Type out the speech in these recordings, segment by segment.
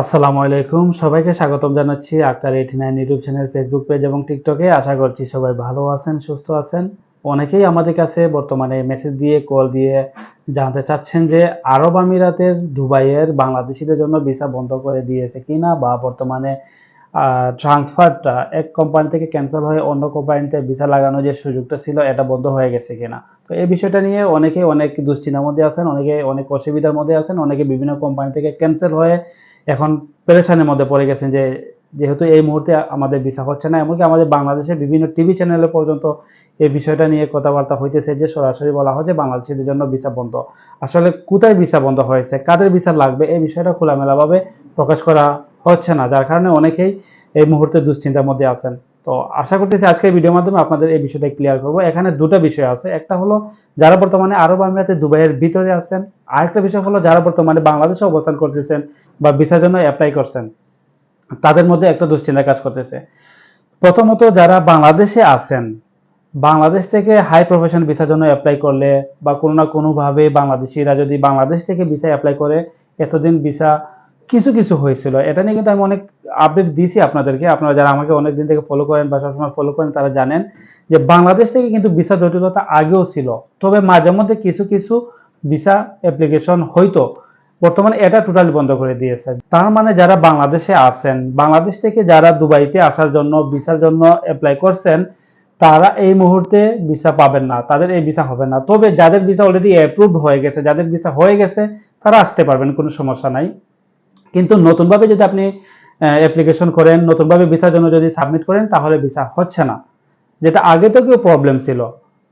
আসসালামু আলাইকুম। সবাইকে স্বাগতম জানাচ্ছি Akhtar eighty nine YouTube channel Facebook page এবং টিকটকে আশা করছি সবাই ভালো আছেন, সুস্থ আছেন। অনেকেই আমাদের কাছে বর্তমানে মেসেজ দিয়ে কল দিয়ে জানতে চাচ্ছেন যে, আরব আমিরাতের দুবাইয়ের বাংলাদেশিদের জন্য ভিসা বন্ধ করে দিয়েছে কিনা বা বর্তমানে ট্রান্সফারটা এক কোম্পানি থেকে ক্যান্সেল হয়ে অন্য কোম্পানিতে ভিসা লাগানো যে সুযোগটা ছিল, এটা বন্ধ হয়ে গেছে কিনা? তো এই বিষয়টা নিয়ে অনেকে অনেক দুশ্চিন্তার মধ্যে আছেন, অনেকে অনেক অসুবিধার মধ্যে আছেন, অনেকে বিভিন্ন কোম্পানি থেকে ক্যান্সেল হয়ে এখন প্রেশানের মধ্যে পড়ে গেছেন যে যেহেতু এই মুহূর্তে আমাদের ভিসা হচ্ছে না, এমনকি আমাদের বাংলাদেশের বিভিন্ন টিভি চ্যানেলে পর্যন্ত এই বিষয়টা নিয়ে কথাবার্তা হইতেছে যে সরাসরি বলা হয় যে বাংলাদেশিদের জন্য ভিসা বন্ধ। আসলে কোথায় ভিসা বন্ধ হয়েছে, কাদের ভিসা লাগবে, এই বিষয়টা খোলামেলাভাবে প্রকাশ করা হচ্ছে না, যার কারণে অনেকেই এই মুহূর্তে দুশ্চিন্তার মধ্যে আছেন। তো আশা করতেছি আজকের ভিডিওর মাধ্যমে আপনাদের এই বিষয়টা ক্লিয়ার করব। এখানে দুটো বিষয় আছে। একটা হলো, যারা বর্তমানে আরব আমিরাতে দুবাইয়ের ভিতরে আছেন, আরেকটা বিষয় হলো, যারা বর্তমানে বাংলাদেশে অবস্থান করতেছেন বা ভিসার জন্য অ্যাপ্লাই করছেন, তাদের মধ্যে একটা দুশ্চিন্তা কাজ করতেছে। প্রথমত, যারা বাংলাদেশে আছেন, বাংলাদেশ থেকে হাই প্রফেশন ভিসার জন্য অ্যাপ্লাই করলে বা কোনো না কোনোভাবে বাংলাদেশিরা যদি বাংলাদেশ থেকে ভিসা অ্যাপ্লাই করে, এতদিন ভিসা কিছু কিছু হয়েছিল। এটা নিয়ে কিন্তু আমি অনেক আপডেট দিয়েছি আপনাদেরকে। আপনারা যারা আমাকে অনেক দিন থেকে ফলো করেন বা সবসময় ফলো করেন, তারা জানেন যে বাংলাদেশ থেকে কিন্তু ভিসা জটিলতা আগেও ছিল। তবে মাঝে মধ্যে কিছু কিছু ভিসা অ্যাপ্লিকেশন হয়তো বর্তমানে এটা টোটালি বন্ধ করে দিয়েছে। তার মানে যারা বাংলাদেশে আছেন, বাংলাদেশ থেকে যারা দুবাইতে আসার জন্য ভিসার জন্য অ্যাপ্লাই করছেন, তারা এই মুহূর্তে ভিসা পাবেন না। তাদের এই ভিসা হবে না। তবে যাদের ভিসা অলরেডি অ্যাপ্রুভড হয়ে গেছে, যাদের ভিসা হয়ে গেছে, তারা আসতে পারবেন, কোনো সমস্যা নাই। কিন্তু নতুনভাবে যদি আপনি অ্যাপ্লিকেশন করেন, নতুনভাবে ভিসার জন্য যদি সাবমিট করেন, তাহলে ভিসা হচ্ছে না। যেটা আগে তো কেউ প্রবলেম ছিল,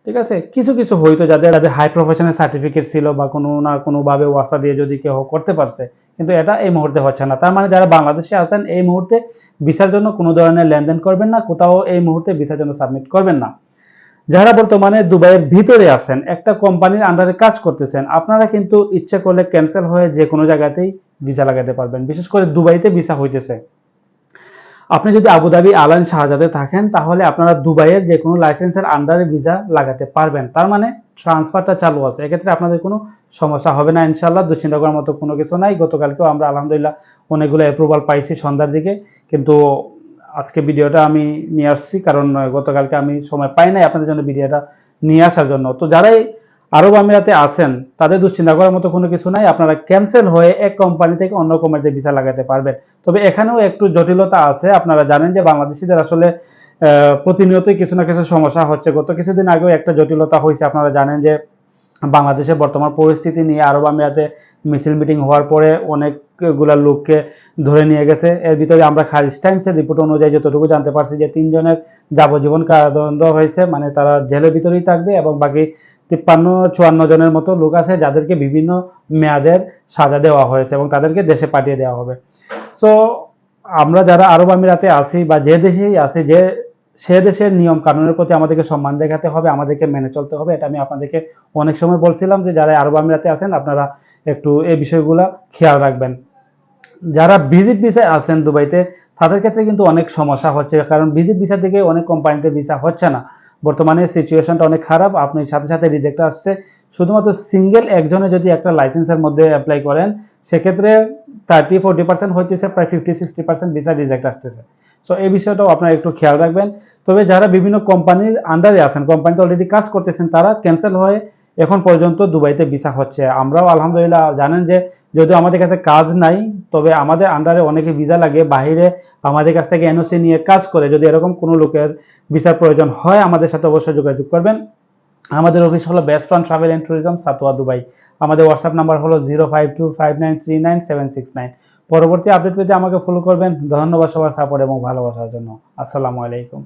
ঠিক আছে? কিছু কিছু হয়তো যাদের যাদের হাই প্রফেশনের সার্টিফিকেট ছিল বা কোনো না কোনোভাবে ওয়াসা দিয়ে যদি কেউ করতে পারছে, কিন্তু এটা এই মুহূর্তে হচ্ছে না। তার মানে যারা বাংলাদেশে আছেন, এই মুহূর্তে ভিসার জন্য কোনো ধরনের লেনদেন করবেন না, কোথাও এই মুহূর্তে ভিসার জন্য সাবমিট করবেন না। যারা বর্তমানে দুবাইয়ের ভিতরে আছেন, একটা কোম্পানির আন্ডারে কাজ করতেছেন, আপনারা কিন্তু ইচ্ছে করলে ক্যান্সেল হয়ে যে কোনো জায়গাতেই ভিসা লাগাতে পারবেন। বিশেষ করে দুবাইতে ভিসা হইতেছে। আপনি যদি আবুধাবি আলাইন শাহজাদে থাকেন, তাহলে আপনারা দুবাইয়ের যে কোনো লাইসেন্সের আন্ডারে ভিসা লাগাতে পারবেন। তার মানে ট্রান্সফারটা চালু আছে। এক্ষেত্রে আপনাদের কোনো সমস্যা হবে না ইনশাল্লাহ দুশ্চিন্তা করার মতো কোনো কিছু নাই। গতকালকেও আমরা আলহামদুলিল্লাহ অনেকগুলো অ্যাপ্রুভাল পাইছি সন্ধ্যার দিকে। কিন্তু আজকে ভিডিওটা আমি নিয়ে আসছি, কারণ গতকালকে আমি সময় পাই নাই আপনাদের জন্য ভিডিওটা নিয়ে আসার জন্য। তো যারাই আরব আমিরাতে আছেন, তাদের দুশ্চিন্তা করার মতো কোনো কিছু নাই। আপনারা ক্যান্সেল হয়ে এক কোম্পানি থেকে অন্য কোম্পানিতে ভিসা লাগাতে পারবেন। তবে এখানেও একটু জটিলতা আছে। আপনারা জানেন যে বাংলাদেশিদের আসলে প্রতিনিয়তই কিছু না কিছু সমস্যা হচ্ছে। গত কিছুদিন আগেও একটা জটিলতা হয়েছে। আপনারা জানেন যে বাংলাদেশের বর্তমান পরিস্থিতি নিয়ে আরব আমিরাতে মিছিল মিটিং হওয়ার পরে অনেকগুলা লোককে ধরে নিয়ে গেছে। এর ভিতরে আমরা খারিজ টাইমসের রিপোর্ট অনুযায়ী যতটুকু জানতে পারছি যে তিনজনের যাবজ্জীবন কারাদণ্ড হয়েছে মানে তারা জেলের ভিতরেই থাকবে এবং বাকি তিপ্পান্ন, চুয়ান্ন জনের মতো লোক আছে যাদেরকে বিভিন্ন মেয়াদের সাজা দেওয়া হয়েছে এবং তাদেরকে দেশে পাঠিয়ে দেওয়া হবে। সো আমরা যারা আরব আমিরাতে আছি বা যে দেশেই আছি, যে, সে দেশের নিয়ম কানুনের প্রতি আমাদেরকে সম্মান দেখাতে হবে, আমাদেরকে মেনে চলতে হবে, এটা আমি আপনাদেরকে অনেক সময় বলছিলাম যে যারা আরব আমিরাতে আছেন, আপনারা একটু এই বিষয়গুলো খেয়াল রাখবেন। যারা ভিজিট ভিসায় আছেন দুবাইতে, তাদের ক্ষেত্রে কিন্তু অনেক সমস্যা হচ্ছে, কারণ ভিজিট ভিসা থেকে অনেক কোম্পানিতে ভিসা হচ্ছে না। বর্তমানে সিচুয়েশনটা অনেক খারাপ, আপনি সাথে সাথে রিজেক্ট আসছে। শুধুমাত্র সিঙ্গেল একজনে যদি একটা লাইসেন্সের মধ্যে অ্যাপ্লাই করেন, সেক্ষেত্রে থার্টি, ফোর্টি পার্সেন্ট হইতেছে, প্রায় fifty, sixty percent visa reject আসতেছে। সো এই বিষয়টাও আপনারা একটু খেয়াল রাখবেন। তবে যারা বিভিন্ন কোম্পানির আন্ডারে আছেন, কোম্পানিতে অলরেডি কাজ করতেছেন, তারা ক্যান্সেল হয়ে এখন পর্যন্ত দুবাইতে ভিসা হচ্ছে। আমরাও আলহামদুলিল্লাহ জানেন যে যদিও আমাদের কাছে কাজ নাই, তবে আমাদের আন্ডারে অনেকে ভিসা লাগে, বাহিরে আমাদের কাছ থেকে এনওসি নিয়ে কাজ করে। যদি এরকম কোনো লোকের ভিসার প্রয়োজন হয়, আমাদের সাথে অবশ্যই যোগাযোগ করবেন। আমাদের অফিস হলো best on travel and tourism Satwa, Dubai. আমাদের হোয়াটসঅ্যাপ নাম্বার হলো zero five two five nine three nine seven six nine পরবর্তী আপডেট পেতে আমাকে ফলো করবেন। ধন্যবাদ সবার সাপোর্ট এবং ভালোবাসার জন্য। আসসালামু আলাইকুম।